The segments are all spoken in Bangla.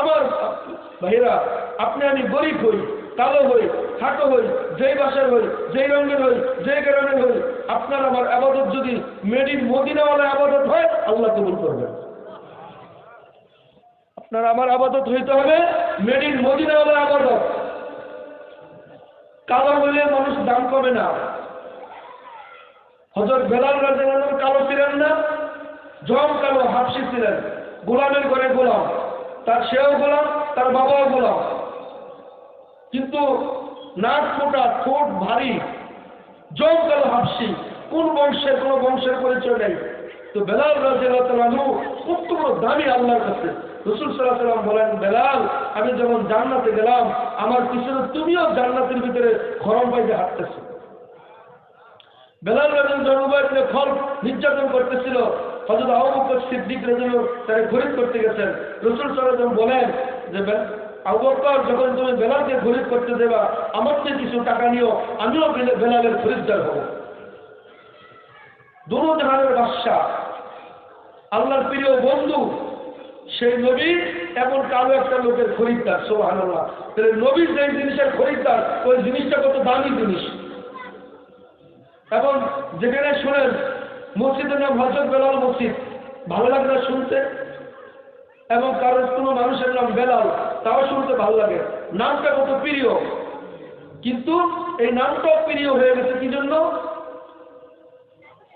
আমার ভাইরা, আপনি আমি গরিব হই, কালো হই, খাটো হই, যেই বাসার হই, যেই রঙের হই, যেই গ্রামের হই, আপনার আমার আবাদত যদি মেড মদিনাওয়ালা আবাদত হয়, আল্লাহ কবুল করবেন। আপনার আমার আবাদত হইতে হবে মেড মদিনাওয়ালা আবাদত। কালো হইলে মানুষ দাম কমে না। হজর বেলাল রাজানোর কালো ছিলেন না জম কালো হাফসি ছিলেন, গোলামের ঘরে গোলাম। তার সেও গোলাম, তার বাবাও গোলাম। কিন্তু নাক ফোটা, ঠোঁট ভারী জম কালো হাফসি, কোন বংশের কোন বংশের পরিচয় নেই। তো বেলাল রাজু অত্যন্ত দামি আল্লাহর কাছে রসুল সাল্লাহ সাল্লাম বলেন, বেলাল, আমি যখন জান্নাতে গেলাম, আমার পিছনে তুমিও জান্নাতের ভিতরে খরম পাইতে হাঁটতেছো। বেলাল রাজন জনবাইতে ফল নির্যাতন করতেছিল। হজরত আবুবকর সিদ্দিক করতে গেছেন। বলেন যে, বে- আবু বকর, যখন তুমি বেলালকে খরিদ করতে দেবা, আমার চেয়ে কিছু টাকা নিও, আমিও বেলা- বেলালের খরিদ্দার হব। দুনো জাহানের আল্লাহর প্রিয় বন্ধু, সেই নবী এমন কালো একটা লোকের খরিদ্দার সোহান আল্লাহ তাহলে নবীর যে জিনিসের খরিদ্দার ওই জিনিসটা কত দামি জিনিস। এবং যেখানে শোনেন মসজিদের নাম হজরত বেলাল মসজিদ। ভালো লাগে না শুনতে? এবং কারোর কোনো মানুষের নাম বেলাল, তাও শুনতে ভালো লাগে। নামটা কত প্রিয়। কিন্তু এই নামটাও প্রিয় হয়ে গেছে কি জন্য?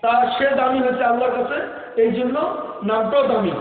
তার সে দামি হয়েছে আল্লাহর কাছে, এই জন্য নামটাও দামি।